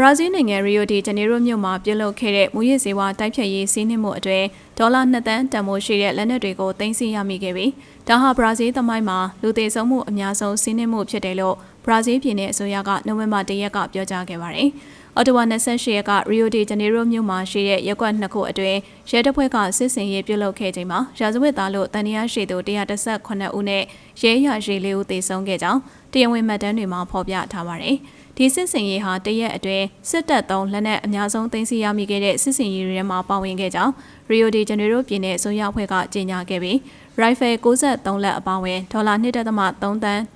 ဘရာဇီးနိုင်ငံရီယိုဒီဂျနေရိုမြို့မှာပြုလုပ်ခဲ့တဲ့မူရစ်စေဝါတိုက်ဖြတ်ရေးစီးနှင်းမှုအတွေ့ဒေါ်လာ2သန်းတန်ဖိုးရှိတဲ့လက်နက်တွေကိုသိမ်းဆည်းရမိခဲ့ပြီးဒါဟာဘရာဇီးသမိုင်းမှာလူသေးဆုံးမှုအများဆုံးစီးနှင်းမှုဖြစ်တယ်လို့ဘရာဇီးပြည်နယ်အစိုးရကနိုဝင်ဘာ၁ရက်ကပြောကြားခဲ့ပါတယ်။ အော်တိုဝါ28ရက်ကရီယိုဒီဂျနေရိုမြို့မှာရှိတဲ့ရက်ကွက်နှစ်ခုအတွင်းရဲတပ်ဖွဲ့ကစစ်စင်ရေးပြုလုပ်ခဲ့ချိန်မှာရာဇဝတ်သားလို့တန်တရားရှိသူ118ဦးနဲ့ရဲရရှိ၄ဦးသေဆုံးခဲ့ကြောင်းတရားဝင်မှတ်တမ်းတွေမှာဖော်ပြထားပါတယ်။ဒီစစ်စင်ရေးဟာတရက်အတွင်းစစ်တပ်သုံးလက်နက်အများဆုံးသိမ်းဆည်းရမိခဲ့တဲ့စစ်စင်ရေးတွေထဲမှာပါဝင်ခဲ့ကြောင်းရီယိုဒီဂျနေရိုပြည်နယ်အစိုးရအဖွဲ့ကကြေညာခဲ့ပြီးရိုင်ဖယ်63လက်အပါအဝင်ဒေါ်လာ1.3တန်း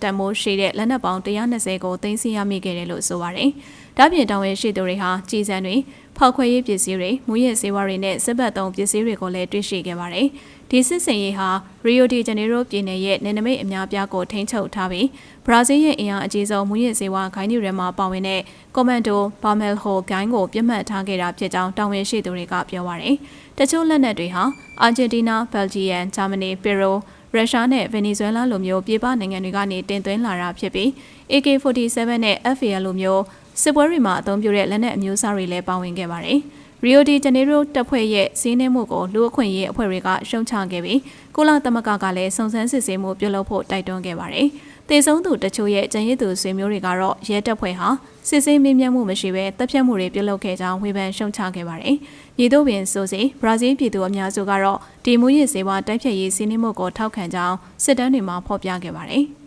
တန်မိုးရှိတဲ့လက်နက်ပေါင်း120ကိုသိမ်းဆည်းရမိခဲ့တယ်လို့ဆိုပါတယ်။ ဒါပြင်တောင်ဝဲရှိသူတွေဟာကြီးစံတွေဖောက်ခွဲရေးပစ္စည်းတွေမူရစ်ဆေးဝါးတွေနဲ့စစ်ဘက်သုံးပစ္စည်းတွေကိုလည်းတွေ့ရှိခဲ့ပါတယ်။ဒီစစ်စင်ရေးဟာရီယိုဒီဂျနေရိုပြည်နယ်ရဲ့နယ်နိမိတ်အများပြားကိုထိန်းချုပ်ထားပြီးဘရာဇီးရဲ့အင်အားအကြီးဆုံးမူရစ်ဆေးဝါးဂိုင်းတွေထဲမှာပါဝင်တဲ့ကွန်မန်ဒိုဘာမယ်ဟိုဂိုင်းကိုပြတ်မှတ်ထားခဲ့တာဖြစ်ကြောင်းတာဝန်ရှိသူတွေကပြောပါရယ်။တချို့လက်နက်တွေဟာအာဂျင်တီးနား၊ဘယ်လ်ဂျီယမ်၊ဂျာမနီ၊ပီရိုရုရှားနဲ့ဗင်နီဇွဲလားလိုမျိုးပြည်ပနိုင်ငံတွေကနေတင်သွင်းလာတာဖြစ်ပြီး AK47 နဲ့ FAL လိုမျိုးစစ်ပွဲတွေမှာအသုံးပြုတဲ့လက်နက်အမျိုးအစားတွေလည်းပါဝင်ခဲ့ပါတယ်။ရီယိုဒီဂျနေရိုတပ်ဖွဲ့ရဲ့စီးနှင်းမှုကိုလူအခွင့်ရေးအဖွဲ့တွေကရှုံချခဲ့ပြီးကုလသမဂ္ဂကလည်းစုံစမ်းစစ်ဆေးမှုပြုလုပ်ဖို့တိုက်တွန်းခဲ့ပါတယ်။တေဆုံးသူတချို့ရဲ့ကြံရည်သူဆွေမျိုးတွေကတော့ရဲတပ်ဖွဲ့ဟာစစ်ဆေးမေးမြန်းမှုမရှိဘဲတပ်ဖြတ်မှုတွေပြုလုပ်ခဲ့ကြောင်းဝေဖန်ရှုံချခဲ့ပါတယ်။ပြည်သူ့ပင်ဆိုစီဘရာဇီးပြည်သူအများစုကတော့ဒီမူရစ်စေဝါတိုက်ဖြတ်ရေးစီးနှင်းမှုကိုထောက်ခံကြောင်းစစ်တမ်းတွေမှာဖော်ပြခဲ့ပါတယ်။